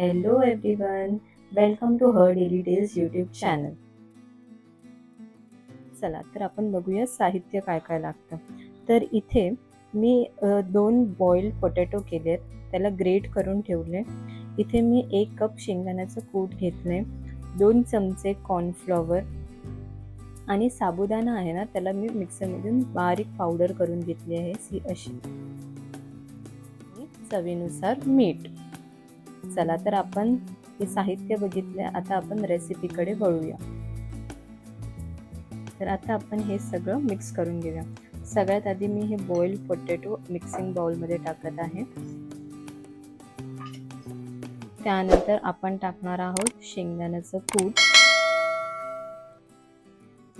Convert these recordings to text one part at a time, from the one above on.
Hello everyone welcome to her daily tales YouTube channel चला तर आपण बघूया साहित्य काय काय लागतं. तर इथे मी दोन बॉईल पोटॅटो केलेत त्याला ग्रेट करून ठेवले. इथे मी एक कप शेंगदाण्याचं कूट घेतले दोन चमचे कॉर्नफ्लॉवर आणि साबुदाणा आहे ना त्याला मी मिक्सरमधून बारीक पावडर करून घेतली आहे सी अशी चवीनुसार मीठ. चला तर आपण हे साहित्य बघितले आता आपण रेसिपीकडे वळूया. तर आता आपण हे सगळं मिक्स करून घेऊया. सगळ्यात आधी मी हे बॉईल पोटॅटो मिक्सिंग बाउलमध्ये टाकत आहे. त्यानंतर आपण टाकणार आहोत शेंगदाण्याचं कूट.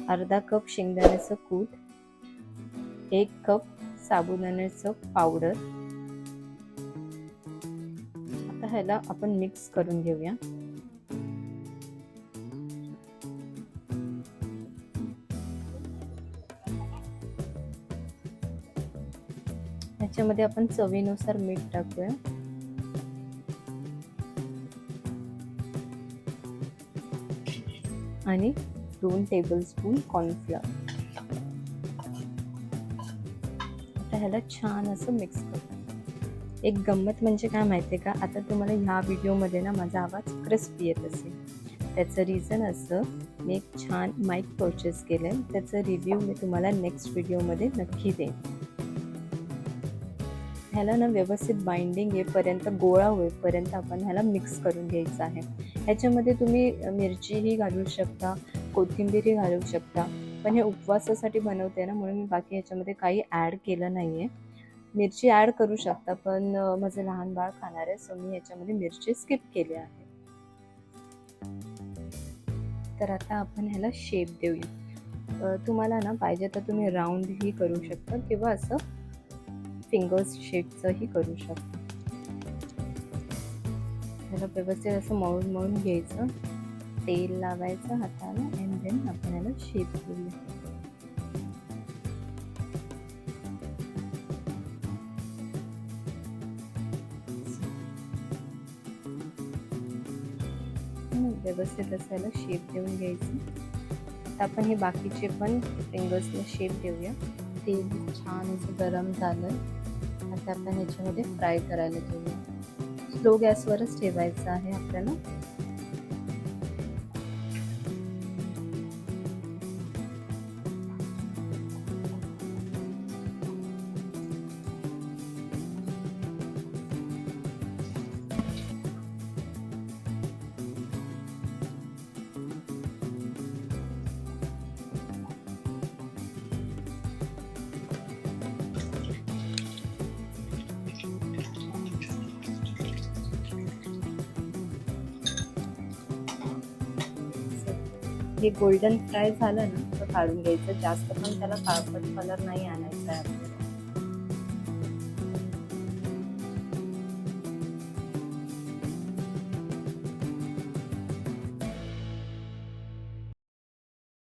अर्धा कप शेंगदाण्याचं कूट. एक कप साबुदाण्याचं पावडर ह्याला आपण मिक्स करून घेऊया. ह्याच्यामध्ये आपण चवीनुसार मीठ टाकूया. आणि दोन टेबलस्पून कॉर्नफ्लॉवर आता ह्याला छान असं मिक्स करू. एक गंमत म्हणजे काय माहिती आहे का? आता तुम्हाला ह्या व्हिडिओमध्ये ना माझा आवाज क्रिस्पी येत असेल. त्याचं रिझन असं मी एक छान माईक परचेस केलं आहे त्याचं रिव्ह्यू मी तुम्हाला नेक्स्ट व्हिडिओमध्ये नक्की देईन. ह्याला ना व्यवस्थित बाइंडिंग येईपर्यंत गोळा होईपर्यंत आपण ह्याला मिक्स करून घ्यायचं आहे. ह्याच्यामध्ये तुम्ही मिरचीही घालू शकता कोथिंबीरही घालू शकता. पण हे उपवासासाठी बनवते ना म्हणून मी बाकी ह्याच्यामध्ये काही ॲड केलं नाही आहे मिरची ॲड करू शकता पण माझं लहान बाळ खाणार आहे सो मी ह्याच्यामध्ये मिरची स्किप केली आहे. तर आता आपण ह्याला शेप देऊया. तुम्हाला ना पाहिजे तर तुम्ही राऊंडही करू शकता किंवा असं फिंगर्स शेपचंही करू शकता. ह्याला व्यवस्थित असं मळून मळून घ्यायचं. तेल लावायचं हाताला अँड देन आपण ह्याला शेप देऊया. व्यवस्थित असायला शेप देऊन घ्यायचं. आता आपण हे बाकीचे पण फिंगर्सला शेप देऊया. तेल छान असं गरम झालं. आता आपण ह्याच्यामध्ये फ्राय करायला घेऊया. स्लो गॅसवरच ठेवायचं आहे आपल्याला. हे गोल्डन फ्राय झालं ना तर काढून घ्यायचं. जास्त पण त्याला काळपट कलर नाही आणायचा आहे.